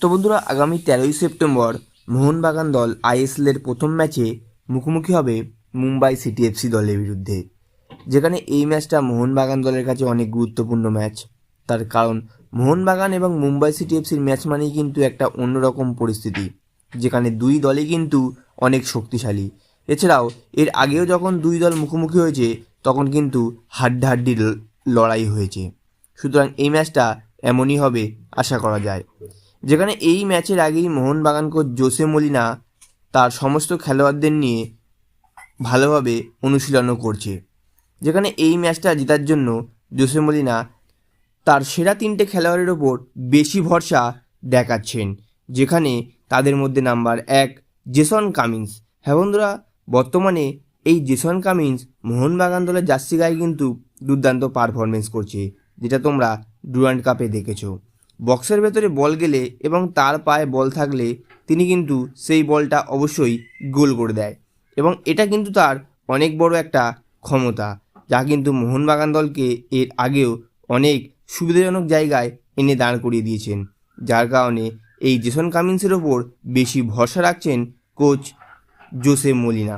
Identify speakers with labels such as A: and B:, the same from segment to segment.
A: তো বন্ধুরা, আগামী তেরোই সেপ্টেম্বর মোহনবাগান দল আইএসএলের প্রথম ম্যাচে মুখোমুখি হবে মুম্বাই সিটি এফসি দলের বিরুদ্ধে। যেখানে এই ম্যাচটা মোহনবাগান দলের কাছে অনেক গুরুত্বপূর্ণ ম্যাচ। তার কারণ, মোহনবাগান এবং মুম্বাই সিটি এফসির ম্যাচ মানেই কিন্তু একটা অন্যরকম পরিস্থিতি, যেখানে দুই দলই কিন্তু অনেক শক্তিশালী। এছাড়াও, এর আগেও যখন দুই দল মুখোমুখি হয়েছে, তখন কিন্তু হাড্ডাহাড্ডি ল- লড়াই হয়েছে। সুতরাং এই ম্যাচটা এমনই হবে, আশা করা যায়। যেখানে এই ম্যাচের আগেই মোহনবাগান কোচ জোসে মলিনা তার সমস্ত খেলোয়াড়দের নিয়ে ভালোভাবে অনুশীলনও করছে। যেখানে এই ম্যাচটা জেতার জন্য জোসে মলিনা তার সেরা তিনটে খেলোয়াড়ের ওপর বেশি ভরসা দেখাচ্ছেন, যেখানে তাদের মধ্যে নাম্বার এক জেসন কামিন্স। হ্যাঁ বন্ধুরা, বর্তমানে এই জেসন কামিন্স মোহনবাগান দলের জার্সি গায়ে কিন্তু দুর্দান্ত পারফরমেন্স করছে, যেটা তোমরা ডুরান্ড কাপে দেখেছ। বক্সের ভেতরে বল গেলে এবং তার পায়ে বল থাকলে তিনি কিন্তু সেই বলটা অবশ্যই গোল করে দেয়। এবং এটা কিন্তু তার অনেক বড় একটা ক্ষমতা, যা কিন্তু মোহনবাগান দলকে এর আগেও অনেক সুবিধাজনক জায়গায় এনে দাঁড় করিয়ে দিয়েছেন, যার কারণে এই জেসন কামিন্সের ওপর বেশি ভরসা রাখছেন কোচ জোসে মলিনা।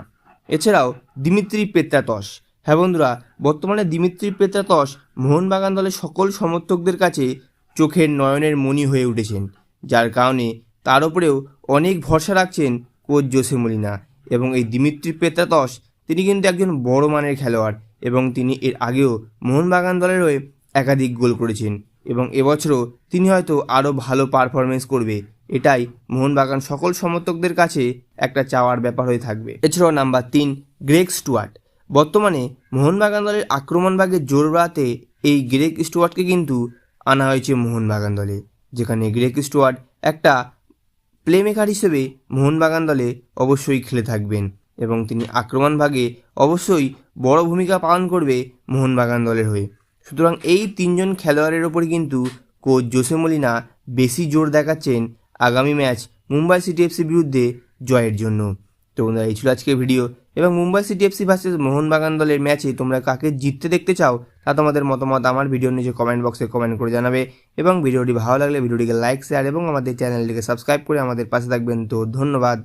A: এছাড়াও দিমিত্রি পেত্রাতস হ্যাঁ বন্ধুরা, বর্তমানে দিমিত্রি পেত্রাতস মোহনবাগান দলের সকল সমর্থকদের কাছে চোখের নয়নের মণি হয়ে উঠেছেন, যার কারণে তার উপরেও অনেক ভরসা রাখছেন কোচ জোসে মলিনা এবং এই দিমিত্রি পেত্রাতস তিনি কিন্তু একজন বড় মানের খেলোয়াড় এবং তিনি এর আগেও মোহনবাগান দলের হয়ে একাধিক গোল করেছেন এবং এবছরও তিনি হয়তো আরও ভালো পারফরমেন্স করবে। এটাই মোহনবাগান সকল সমর্থকদের কাছে একটা চাওয়ার ব্যাপার হয়ে থাকবে। এছাড়াও নাম্বার তিন, গ্রেগ স্টুয়ার্ট। বর্তমানে মোহনবাগান দলের আক্রমণ ভাগে জোর বাড়াতে এই গ্রেগ স্টুয়ার্টকে কিন্তু আনা হয়েছে মোহনবাগান দলে, যেখানে গ্রেক স্টুয়ার্ট একটা প্লেমেকার হিসেবে মোহনবাগান দলে অবশ্যই খেলে থাকবেন এবং তিনি আক্রমণ ভাগে অবশ্যই বড় ভূমিকা পালন করবে মোহনবাগান দলের হয়ে। সুতরাং এই তিনজন খেলোয়াড়ের ওপর কিন্তু কোচ জোসে মলিনা বেশি জোর দেখাচ্ছেন আগামী ম্যাচ মুম্বাই সিটি এফসির বিরুদ্ধে জয়ের জন্য। তো বন্ধুরা, এই ছিল আজকের ভিডিও এবং Mumbai city FC versus Mohun Bagan দলের ম্যাচে তোমরা কাকে জিততে দেখতে চাও, তা তোমাদের মতামত আমার ভিডিওর নিচে কমেন্ট বক্সে কমেন্ট করে জানাবে। এবং ভিডিওটি ভালো লাগলে ভিডিওটিকে লাইক শেয়ার এবং আমাদের চ্যানেলটিকে সাবস্ক্রাইব করে আমাদের পাশে থাকবেন। তো ধন্যবাদ।